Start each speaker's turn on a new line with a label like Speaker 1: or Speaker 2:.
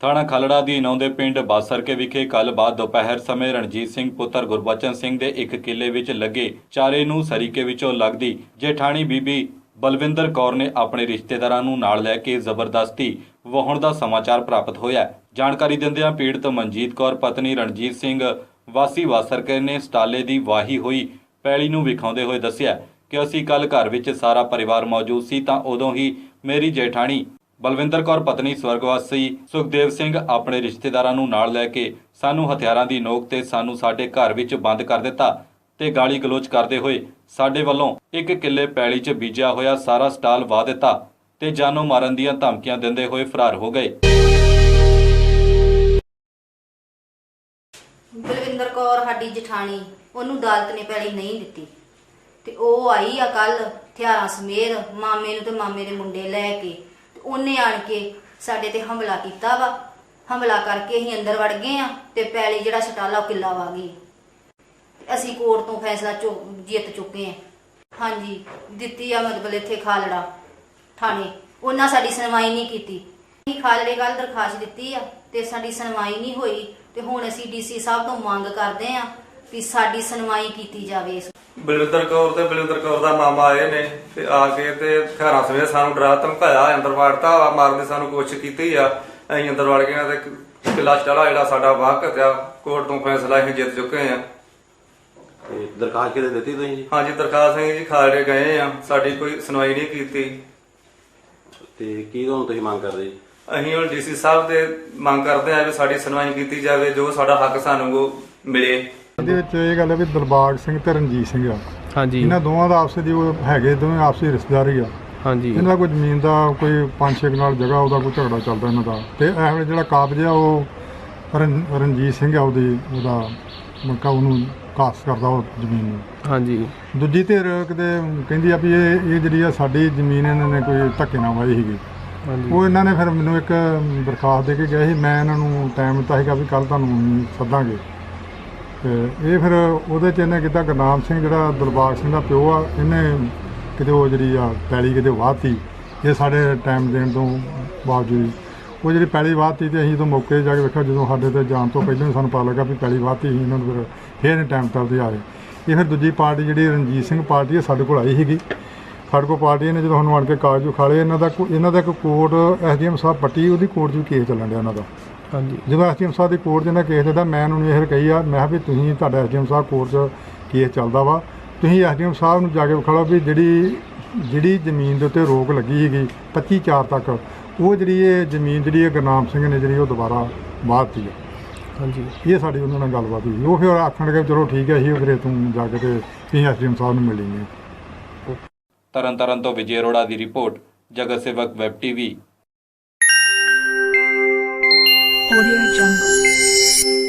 Speaker 1: ਥਾਣਾ ਖਲੜਾ ਦੀ ਆਉਂਦੇ ਪਿੰਡ ਬਾਸਰਕੇ ਵਿਖੇ ਕੱਲ ਬਾਅਦ ਦੁਪਹਿਰ ਸਮੇਂ ਰਣਜੀਤ ਸਿੰਘ ਪੁੱਤਰ ਗੁਰਬਚਨ ਸਿੰਘ ਦੇ ਇੱਕ ਕਿੱਲੇ ਵਿੱਚ ਲੱਗੇ ਚਾਰੇ ਨੂੰ ਸਰੀਕੇ ਵਿੱਚੋਂ ਲੱਗਦੀ ਜੇਠਾਣੀ ਬੀਬੀ ਬਲਵਿੰਦਰ ਕੌਰ ਨੇ ਆਪਣੇ ਰਿਸ਼ਤੇਦਾਰਾਂ ਨੂੰ ਨਾਲ ਲੈ ਕੇ ਜ਼ਬਰਦਸਤੀ ਵਹਾਉਣ ਦਾ ਸਮਾਚਾਰ ਪ੍ਰਾਪਤ ਹੋਇਆ ਜਾਣਕਾਰੀ ਦਿੰਦਿਆਂ ਪੀੜਤ ਮਨਜੀਤ ਕੌਰ, ਪਤਨੀ ਰਣਜੀਤ ਸਿੰਘ, ਵਾਸੀ ਵਾਸਰਕੇ ਨੇ ਸਟਾਲੇ ਦੀ ਵਾਹੀ ਹੋਈ ਪੈਲੀ ਨੂੰ ਵਿਖਾਉਂਦੇ ਹੋਏ ਦੱਸਿਆ ਕਿ ਅਸੀਂ ਕੱਲ ਘਰ ਵਿੱਚ ਸਾਰਾ ਪਰਿਵਾਰ ਮੌਜੂਦ ਸੀ ਤਾਂ ਉਦੋਂ ਹੀ ਮੇਰੀ ਜੇਠਾਣੀ ਬਲਵਿੰਦਰ ਕੌਰ ਪਤਨੀ ਸਵਰਗਵਾਸੀ ਸੁਖਦੇਵ ਸਿੰਘ ਆਪਣੇ ਰਿਸ਼ਤੇਦਾਰਾਂ ਨੂੰ ਨਾਲ ਲੈ ਕੇ ਸਾਨੂੰ ਹਥਿਆਰਾਂ ਦੀ ਨੋਕ ਤੇ ਸਾਨੂੰ ਸਾਡੇ ਘਰ ਵਿੱਚ ਬੰਦ ਕਰ ਦਿੱਤਾ ਤੇ ਗਾਲੀ ਗਲੋਚ ਕਰਦੇ ਹੋਏ ਸਾਡੇ ਵੱਲੋਂ ਇੱਕ ਕਿੱਲੇ ਪੈਲੀ 'ਚ ਬੀਜਿਆ ਹੋਇਆ ਸਾਰਾ ਸਟਾਲ ਵਾਹ ਦਿੱਤਾ ਤੇ ਜਾਨੋਂ ਮਾਰਨ ਦੀਆਂ ਧਮਕੀਆਂ ਦਿੰਦੇ ਹੋਏ ਫਰਾਰ ਹੋ ਗਏ।
Speaker 2: ਬਲਵਿੰਦਰ ਕੌਰ ਸਾਡੀ ਜਠਾਣੀ, ਉਹਨੂੰ ਅਦਾਲਤ ਨੇ ਪੈਲੀ ਨਹੀਂ ਦਿੱਤੀ ਤੇ ਉਹ ਆਈ ਆ ਕੱਲ ਹਥਿਆਰਾਂ ਸਮੇਰ ਮਾਮੇ ਨੂੰ ਤੇ ਮਾਮੇ ਦੇ ਮੁੰਡੇ ਲੈ ਕੇ। ਤੇ ਉਹਨੇ ਆਣ ਕੇ ਸਾਡੇ ਤੇ ਹਮਲਾ ਕੀਤਾ ਵਾ। ਹਮਲਾ ਕਰਕੇ ਅਸੀਂ ਅੰਦਰ ਵੜ ਗਏ ਆ ਤੇ ਪੈਲੀ ਜਿਹੜਾ ਸਟਾਲਾ ਉਹ ਕਿੱਲਾ ਵਾ ਗਈ। ਅਸੀਂ ਕੋਰਟ ਤੋਂ ਫੈਸਲਾ ਚੁ- ਜਿੱਤ ਚੁੱਕੇ ਆ। ਹਾਂਜੀ, ਦਿੱਤੀ ਆ ਮਤਲਬ ਇੱਥੇ ਖਾਲੜਾ ਥਾਣੇ। ਉਹਨਾਂ ਸਾਡੀ ਸੁਣਵਾਈ ਨਹੀਂ ਕੀਤੀ। ਅਸੀਂ ਖਾਲੜੇ ਗੱਲ ਦਰਖਾਸਤ ਦਿੱਤੀ ਆ ਤੇ ਸਾਡੀ ਸੁਣਵਾਈ ਨਹੀਂ ਹੋਈ ਤੇ ਹੁਣ ਅਸੀਂ ਡੀਸੀ ਸਾਹਿਬ ਤੋਂ ਮੰਗ ਕਰਦੇ ਆ ਕਿ ਸਾਡੀ ਸੁਣਵਾਈ ਕੀਤੀ ਜਾਵੇ ਇਸ
Speaker 3: ਬਲਵਿੰਦਰ ਕੌਰ ਤੇ ਬਲਵਿੰਦਰ ਕੌਰ ਦਾ ਮਾਮਾ ਆਏ ਨੇ ਤੇ ਆ ਕੇ ਤੇ ਹਥਿਆਰਾਂ ਸਮੇਤ ਸਾਨੂੰ ਡਰਾ ਧਮਕਾਇਆ ਅੰਦਰ ਵੜਤਾ ਵਾ ਮਾਰਨ ਦੀ ਸਾਨੂੰ ਕੋਸ਼ਿਸ਼ ਕੀਤੀ ਆ। ਅਸੀਂ ਅੰਦਰ ਵੜ ਗਏ ਆ ਤੇ ਕਿਲਾ ਚੜਾ ਜਿਹੜਾ ਸਾਡਾ ਵਾਕਤ ਆ ਕੋਰਟ ਤੋਂ ਫੈਸਲਾ ਅਸੀਂ ਜਿੱਤ ਚੁੱਕੇ ਆ।
Speaker 4: ਤੇ ਦਰਖਾਸਤ ਕਿਤੇ ਦਿੱਤੀ ਤੁਸੀਂ ਜੀ?
Speaker 3: ਹਾਂਜੀ ਦਰਖਾਸਤ ਸਿੰਘ ਜੀ ਖਾਲੜੇ ਗਏ ਆ। ਸਾਡੀ ਕੋਈ ਸੁਣਵਾਈ ਨਹੀਂ ਕੀਤੀ।
Speaker 4: ਤੇ ਕੀ ਤੁਹਾਨੂੰ ਤੁਸੀਂ ਮੰਗ ਕਰਦੇ ਜੀ?
Speaker 3: ਅਸੀਂ ਹੁਣ ਡੀਸੀ ਸਾਹਿਬ ਦੇ ਮੰਗ ਕਰਦੇ ਆ ਵੀ ਸਾਡੀ ਸੁਣਵਾਈ ਕੀਤੀ ਜਾਵੇ ਜੋ ਸਾਡਾ ਹੱਕ ਸਾਨੂੰ ਮਿਲੇ।
Speaker 5: ਇਹਦੇ ਵਿੱਚ ਇਹ ਗੱਲ ਹੈ ਵੀ ਦਿਲਬਾਗ ਸਿੰਘ ਤੇ ਰਣਜੀਤ ਸਿੰਘ ਆ।
Speaker 6: ਹਾਂਜੀ।
Speaker 5: ਇਹਨਾਂ ਦੋਵਾਂ ਦਾ ਆਪਸ ਦੀ ਉਹ ਹੈਗੇ ਦੋਵੇਂ ਆਪਸੀ ਰਿਸ਼ਤੇਦਾਰੀ ਆ।
Speaker 6: ਹਾਂਜੀ।
Speaker 5: ਇਹਨਾਂ ਦਾ ਕੋਈ ਜ਼ਮੀਨ ਦਾ ਕੋਈ ਪੰਜ ਛੇ ਕਨਾਲ ਜਗ੍ਹਾ ਉਹਦਾ ਕੋਈ ਝਗੜਾ ਚੱਲਦਾ ਇਹਨਾਂ ਦਾ। ਤੇ ਇਹ ਵੇਲੇ ਜਿਹੜਾ ਕਾਬਜ ਆ ਉਹ ਰਣਜੀਤ ਸਿੰਘ ਆ ਉਹਦੀ ਉਹਦਾ ਮੱਕਾ ਉਹਨੂੰ ਕਾਸ ਕਰਦਾ ਉਹ ਜ਼ਮੀਨ ਨੂੰ।
Speaker 6: ਹਾਂਜੀ।
Speaker 5: ਦੂਜੀ ਧਿਰ ਕਿਤੇ ਕਹਿੰਦੀ ਆ ਵੀ ਇਹ ਇਹ ਜਿਹੜੀ ਆ ਸਾਡੀ ਜ਼ਮੀਨ ਇਹਨਾਂ ਨੇ ਕੋਈ ਧੱਕੇ ਨਾਲ ਵਾਈ ਸੀਗੀ। ਉਹ ਇਹਨਾਂ ਨੇ ਫਿਰ ਮੈਨੂੰ ਇੱਕ ਦਰਖਾਸਤ ਦੇ ਕੇ ਗਏ ਸੀ ਮੈਂ ਇਹਨਾਂ ਨੂੰ ਟਾਈਮ ਦਿੱਤਾ ਸੀਗਾ ਵੀ ਕੱਲ ਤੁਹਾਨੂੰ ਸੱਦਾਂਗੇ। ਤੇ ਇਹ ਫਿਰ ਉਹਦੇ ਚ ਇਹਨੇ ਕੀਤਾ ਗੁਰਨਾਮ ਸਿੰਘ ਜਿਹੜਾ ਦਿਲਬਾਗ ਸਿੰਘ ਦਾ ਪਿਓ ਆ, ਇਹਨੇ ਕਿਤੇ ਉਹ ਜਿਹੜੀ ਆ ਪੈਲੀ ਕਿਤੇ ਵਾਹਤੀ। ਇਹ ਸਾਡੇ ਟਾਈਮ ਦੇਣ ਤੋਂ ਬਾਵਜੂਦ ਉਹ ਜਿਹੜੀ ਪੈਲੀ ਵਾਹਤੀ ਤੇ ਅਸੀਂ ਤੋਂ ਮੌਕੇ ਜਾ ਕੇ ਵੇਖਿਆ, ਜਦੋਂ ਸਾਡੇ ਤੇ ਜਾਣ ਤੋਂ ਪਹਿਲਾਂ ਹੀ ਸਾਨੂੰ ਪਤਾ ਲੱਗਾ ਵੀ ਪੈਲੀ ਵਾਹਤੀ ਸੀ, ਇਹਨਾਂ ਨੂੰ ਫਿਰ ਫੇਰ ਇਹ ਟਾਈਮ ਤਲਦੇ ਆਏ ਇਹ ਫਿਰ ਦੂਜੀ ਪਾਰਟੀ ਜਿਹੜੀ ਰਣਜੀਤ ਸਿੰਘ ਪਾਰਟੀ ਇਹ ਸਾਡੇ ਕੋਲ ਆਈ ਸੀਗੀ। ਸਾਡੇ ਕੋਲ ਪਾਰਟੀ ਨੇ ਜਦੋਂ ਸਾਨੂੰ ਆਣ ਕੇ ਕਾਗਜ਼ ਵਿਖਾਲੇ ਇਹਨਾਂ ਦਾ ਕੋ- ਇਹਨਾਂ ਦਾ ਇੱਕ ਕੋਰਟ ਐਸਡੀਐਮ ਸਾਹਿਬ ਪੱਟੀ, ਉਹਦੀ ਕੋਰਟ 'ਚ ਵੀ ਕੇਸ ਚੱਲਣ ਡਿਆ ਇਹਨਾਂ ਦਾ।
Speaker 6: ਹਾਂਜੀ।
Speaker 5: ਜਦੋਂ ਐਸਡੀਐਮ ਸਾਹਿਬ ਦੀ ਕੋਰਟ 'ਚ ਇਹਨਾਂ ਕੇਸ ਦਿੱਤਾ ਮੈਂ ਉਹਨਾਂ ਨੂੰ ਇਹ ਕਹੀ ਆ ਮੈਂ ਕਿਹਾ ਵੀ ਤੁਸੀਂ ਤੁਹਾਡਾ ਐਸਡੀਐਮ ਸਾਹਿਬ ਕੋਰਟ 'ਚ ਕੇਸ ਚੱਲਦਾ ਵਾ। ਤੁਸੀਂ ਐਸਡੀਐਮ ਸਾਹਿਬ ਨੂੰ ਜਾ ਕੇ ਵਿਖਾਲੋ ਵੀ ਜਿਹੜੀ ਜਿਹੜੀ ਜ਼ਮੀਨ ਦੇ ਉੱਤੇ ਰੋਕ ਲੱਗੀ ਸੀਗੀ 25 4 ਤੱਕ ਉਹ ਜਿਹੜੀ ਇਹ ਜ਼ਮੀਨ ਜਿਹੜੀ ਇਹ ਗੁਰਨਾਮ ਸਿੰਘ ਨੇ ਜਿਹੜੀ ਉਹ ਦੁਬਾਰਾ ਬਾਹਤੀ ਆ।
Speaker 6: ਹਾਂਜੀ।
Speaker 5: ਇਹ ਸਾਡੀ ਉਹਨਾਂ ਨਾਲ ਗੱਲਬਾਤ ਹੋਈ। ਉਹ ਫਿਰ ਆਖਣਗੇ ਚਲੋ ਠੀਕ ਹੈ ਅਸੀਂ ਫਿਰ ਤੂੰ ਜਾ ਕੇ ਤੇ ਤੁਸੀਂ ਐਸਡੀਐਮ ਸਾਹਿਬ ਨੂੰ ਮਿਲੀਏ
Speaker 1: ਤਰਨਤਾਰਨ ਤੋਂ ਵਿਜੇ ਅਰੋੜਾ ਦੀ ਰਿਪੋਰਟ ਜਗਤ ਸੇਵਕ ਵੈਬ ਟੀਵੀ।
Speaker 7: Audio Jungle.